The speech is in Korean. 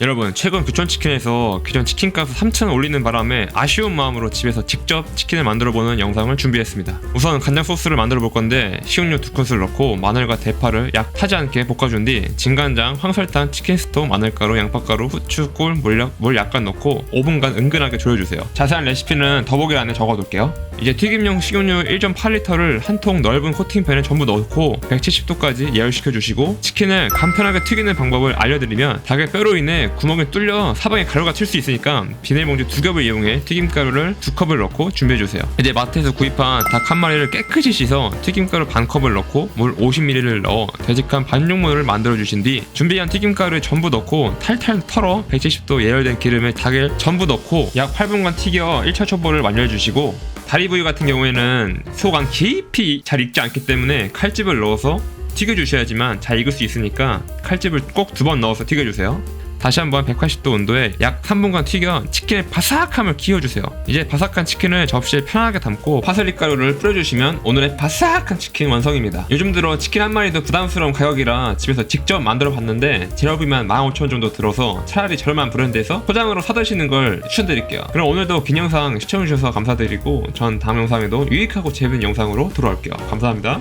여러분 최근 교촌치킨에서 기존 치킨값 3천 올리는 바람에 아쉬운 마음으로 집에서 직접 치킨을 만들어보는 영상을 준비했습니다. 우선 간장 소스를 만들어 볼 건데 식용유 두 큰술 넣고 마늘과 대파를 약 타지 않게 볶아준 뒤 진간장, 황설탕, 치킨스톡, 마늘가루, 양파가루, 후추, 꿀, 물, 물 약간 넣고 5분간 은근하게 졸여주세요. 자세한 레시피는 더보기란에 적어둘게요 이제 튀김용 식용유 1.8리터를 한 통 넓은 코팅팬에 전부 넣고 170도까지 예열시켜 주시고 치킨을 간편하게 튀기는 방법을 알려드리면 닭의 뼈로 인해 구멍이 뚫려 사방에 가루가 튈 수 있으니까 비닐봉지 두 겹을 이용해 튀김가루를 두 컵을 넣고 준비해 주세요. 이제 마트에서 구입한 닭 한 마리를 깨끗이 씻어 튀김가루 반 컵을 넣고 물 50ml를 넣어 되직한 반죽물을 만들어 주신 뒤 준비한 튀김가루를 전부 넣고 탈탈 털어 170도 예열된 기름에 닭을 전부 넣고 약 8분간 튀겨 1차 초보를 완료해 주시고 다리 부위 같은 경우에는 속 안 깊이 잘 익지 않기 때문에 칼집을 넣어서 튀겨주셔야지만 잘 익을 수 있으니까 칼집을 꼭 두 번 넣어서 튀겨주세요. 다시 한번 180도 온도에 약 3분간 튀겨 치킨의 바삭함을 키워주세요. 이제 바삭한 치킨을 접시에 편하게 담고 파슬리 가루를 뿌려주시면 오늘의 바삭한 치킨 완성입니다. 요즘 들어 치킨 한 마리도 부담스러운 가격이라 집에서 직접 만들어 봤는데 재료비만 15,000원 정도 들어서 차라리 저렴한 브랜드에서 포장으로 사드시는 걸 추천드릴게요. 그럼 오늘도 긴 영상 시청해주셔서 감사드리고 전 다음 영상에도 유익하고 재밌는 영상으로 돌아올게요. 감사합니다.